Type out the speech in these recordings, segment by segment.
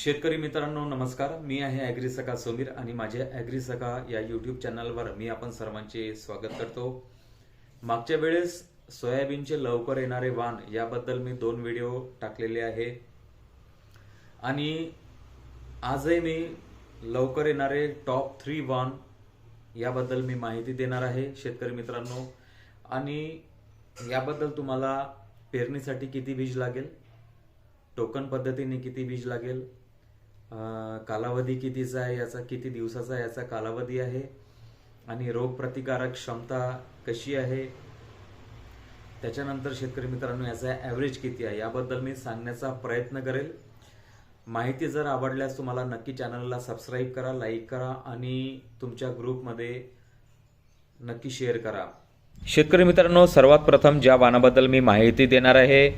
शेतकरी मित्रांनो नमस्कार. मी आहे ॲग्री सखा समीर आणि माझ्या ॲग्री सखा या यूट्यूब चॅनलवर मी आपण सर्वांचे स्वागत करतो. मागच्या वेळेस सोयाबीनचे लवकर येणारे वाण याबद्दल मी दोन व्हिडिओ टाकलेले आहे. आणि आजही मी लवकर येणारे टॉप थ्री वाण याबद्दल मी माहिती देणार आहे शेतकरी मित्रांनो. आणि याबद्दल तुम्हाला पेरणीसाठी किती बीज लागेल? टोकन पद्धतीने किती बीज लागेल? कालावधी कितीचा आहे याचा किती दिवसाचा याचा कालावधी आहे? आणि रोगप्रतिकारक क्षमता कशी आहे? त्याच्यानंतर शेतकरी मित्रांनो याचा ॲव्हरेज किती आहे? याबद्दल मी सांगण्याचा प्रयत्न करेल. माहिती जर आवडल्यास तुम्हाला नक्की चॅनलला सबस्क्राईब करा लाईक करा आणि तुमच्या ग्रुपमध्ये नक्की शेअर करा. शेतकरी मित्रांनो सर्वात प्रथम ज्या वाणाबद्दल मी माहिती देणार आहे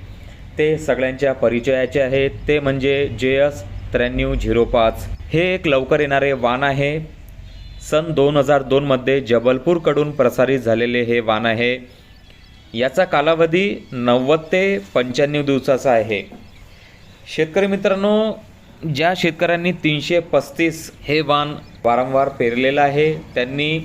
ते सगळ्यांच्या परिचयाचे आहे ते म्हणजे जे एस त्र्याण्णव झिरो पाच. हे एक लवकर येणारे वाण आहे. सन दोन हजार दोनमध्ये जबलपूरकडून प्रसारित झालेले हे वाण आहे. याचा कालावधी नव्वद ते पंच्याण्णव दिवसाचा आहे. शेतकरी मित्रांनो ज्या शेतकऱ्यांनी तीनशे पस्तीस हे वाण वारंवार पेरलेलं आहे त्यांनी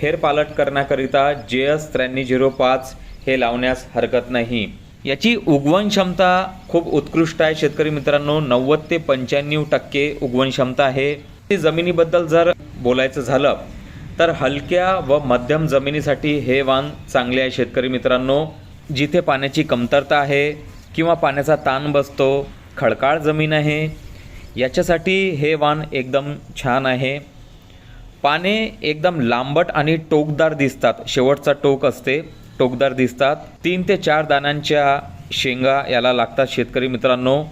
फेरपालट करण्याकरिता जे एस त्र्याण्णव झिरो पाच हे लावण्यास हरकत नाही. याची उगवण क्षमता खूप उत्कृष्ट आहे. शेतकरी मित्रांनो नव्वद ते पंच्याण्णव टक्के उगवण क्षमता आहे. ती जमिनीबद्दल जर बोलायचं झालं तर हलक्या व मध्यम जमिनीसाठी हे वाण चांगले आहे शेतकरी मित्रांनो. जिथे पाण्याची कमतरता आहे किंवा पाण्याचा ताण बसतो खडकाळ जमीन आहे याच्यासाठी हे वाण एकदम छान आहे. पाने एकदम लांबट आणि टोकदार दिसतात. शेवटचा टोक असते. टोकदार दिसतात. तीन ते चार दाण्यांच्या शेंगा याला लागतात शेतकरी मित्रांनो.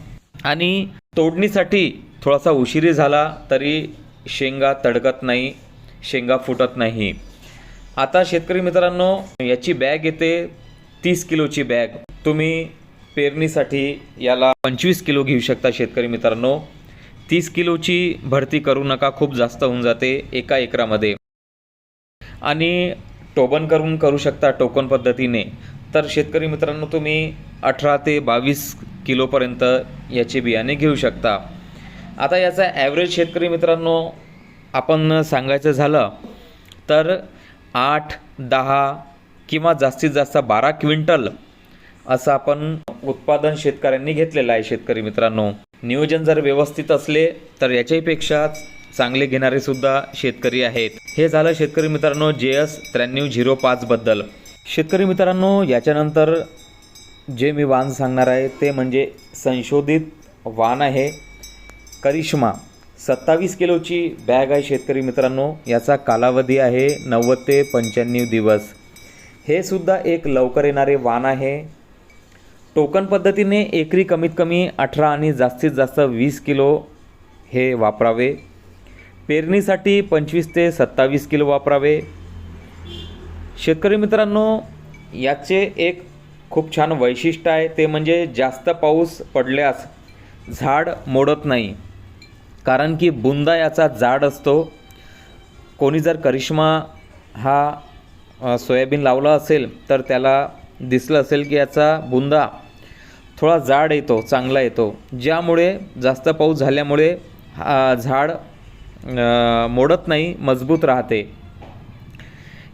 आणि तोडणीसाठी थोडासा उशिरी झाला तरी शेंगा तडकत नाही शेंगा फुटत नाही. आता शेतकरी मित्रांनो याची बॅग येते तीस किलोची बॅग. तुम्ही पेरणीसाठी याला पंचवीस किलो घेऊ शकता शेतकरी मित्रांनो. तीस किलोची भरती करू नका खूप जास्त होऊन जाते एका एकरामध्ये. आणि टोबन करून करू शकता टोकन पद्धतीने. तर शेतकरी मित्रांनो तुम्ही अठरा ते बावीस किलोपर्यंत याचे बियाणे घेऊ शकता. आता याचा ॲव्हरेज शेतकरी मित्रांनो आपण सांगायचं झालं तर आठ दहा किंवा जास्तीत जास्त बारा क्विंटल असं आपण उत्पादन शेतकऱ्यांनी घेतलेलं आहे शेतकरी मित्रांनो. नियोजन जर व्यवस्थित असले तर याच्याहीपेक्षा चांगले घेणारे सुद्धा शेतकरी आहेत. हे झालं शेतकरी मित्रांनो जे एस त्र्याण्णव झिरो पाचबद्दल शेतकरी मित्रांनो याच्यानंतर जे मी वाण सांगणार आहे ते म्हणजे संशोधित वाण आहे. करिश्मा. सत्तावीस किलोची बॅग आहे शेतकरी मित्रांनो. याचा कालावधी आहे नव्वद ते पंच्याण्णव दिवस. हे सुद्धा एक लवकर येणारे वाण आहे. टोकन पद्धतीने एकरी कमीत कमी अठरा आणि जास्तीत जास्त वीस किलो हे वापरावे. पेरणीसाठी पंचवीस ते सत्तावीस किलो वापरावे. शेतकरी मित्रांनो याचे एक खूप छान वैशिष्ट्य आहे ते म्हणजे जास्त पाऊस पडल्यास झाड मोडत नाही. कारण की बुंदा याचा जाड असतो. कोणी जर करिश्मा हा सोयाबीन लावला असेल तर त्याला दिसलं असेल की याचा बुंदा थोडा जाड येतो चांगला येतो. ज्यामुळे जास्त पाऊस झाल्यामुळे हा झाड मोडत नाही मजबूत राहते.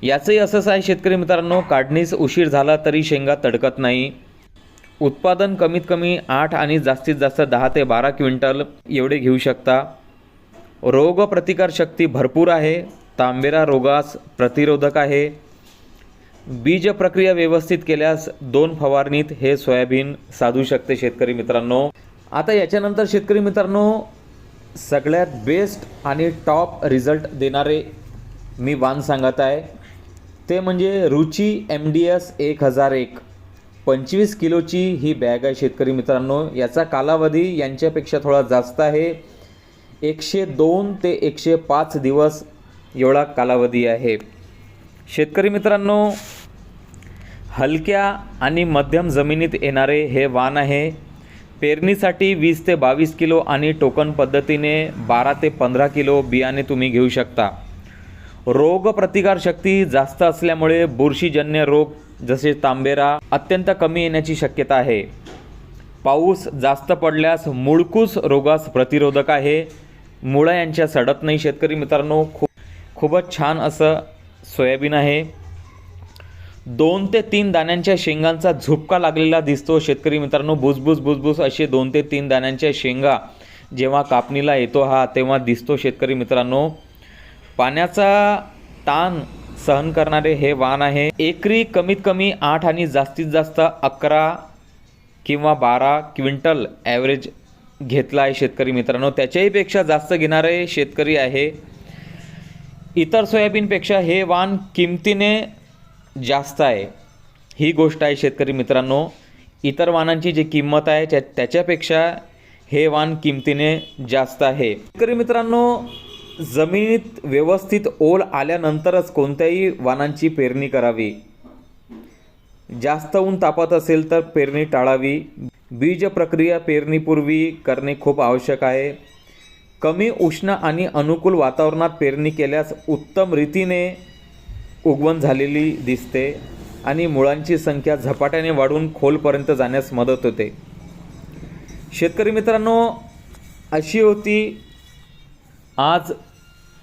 याचंही असंच आहे शेतकरी मित्रांनो काढणीस उशीर झाला तरी शेंगा तडकत नाही. उत्पादन कमीत कमी आठ आणि जास्तीत जास्त दहा ते बारा क्विंटल एवढे घेऊ शकता. रोग भरपूर आहे. तांबेरा रोगास प्रतिरोधक आहे. बीज प्रक्रिया व्यवस्थित केल्यास दोन फवारणीत हे सोयाबीन साधू शकते शेतकरी मित्रांनो. आता याच्यानंतर शेतकरी मित्रांनो सगळ्यात बेस्ट आणि टॉप रिझल्ट देणारे मी वाण सांगत आहे. ते म्हणजे रुची एम डी एस एक हजार एक. पंचवीस किलोची ही बॅग आहे शेतकरी मित्रांनो. याचा कालावधी यांच्यापेक्षा थोडा जास्त आहे. एकशे दोन ते एकशे पाच दिवस एवढा कालावधी आहे. शेतकरी मित्रांनो हलक्या आणि मध्यम जमिनीत येणारे हे वाण आहे. पेरणीसाठी वीस ते बावीस किलो आणि टोकन पद्धतीने बारा ते पंधरा किलो बियाणे तुम्ही घेऊ शकता. रोगप्रतिकारशक्ती जास्त असल्यामुळे बुरशीजन्य रोग जसे तांबेरा अत्यंत कमी येण्याची शक्यता आहे. पाऊस जास्त पडल्यास मुळकूस रोगास प्रतिरोधक आहे. मुळं यांच्या सडत नाही. शेतकरी मित्रांनो खूप खूपच छान असं सोयाबीन आहे. दोन ते तीन दाण्यांच्या शेंगांचा झुपका लागलेला दिसतो. शेतकरी मित्रांनो बुजबुज बुजबुज असे दोन ते तीन दाण्यांच्या शेंगा जेव्हा कापणीला येतो हा तेव्हा दिसतो शेतकरी मित्रांनो. पाण्याचा ताण सहन करणारे हे वाण आहे. एकरी कमीत कमी आठ आणि जास्तीत जास्त अकरा किंवा बारा क्विंटल ॲव्हरेज घेतला आहे शेतकरी मित्रांनो. त्याच्याहीपेक्षा जास्त घेणारे शेतकरी आहे. इतर सोयाबीनपेक्षा हे वाण किमतीने जास्त आहे. ही गोष्ट आहे शेतकरी मित्रांनो. इतर वाहनांची जी किंमत आहे त्या त्याच्यापेक्षा हे वाण किमतीने जास्त आहे. शेतकरी मित्रांनो जमिनीत व्यवस्थित ओल आल्यानंतरच कोणत्याही वाहनांची पेरणी करावी. जास्त ऊन तापत असेल तर पेरणी टाळावी. बीज प्रक्रिया पेरणीपूर्वी करणे खूप आवश्यक आहे. कमी उष्ण आणि अनुकूल वातावरणात पेरणी केल्यास उत्तम रीतीने उगवण झालेली दिसते आणि मुळांची संख्या झपाट्याने वाढून खोलपर्यंत जाण्यास मदत होते. शेतकरी मित्रांनो अशी होती आज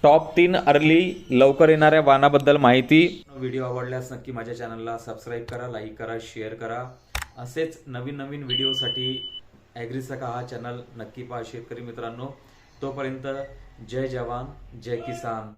टॉप तीन अर्ली लवकर येणाऱ्या वाहनाबद्दल माहिती. व्हिडिओ आवडल्यास नक्की माझ्या चॅनलला सबस्क्राईब करा लाईक करा शेअर करा. असेच नवीन नवीन व्हिडिओसाठी ॲग्रीसका हा चॅनल नक्की पहा शेतकरी मित्रांनो. तोपर्यंत जय जवान जय किसान.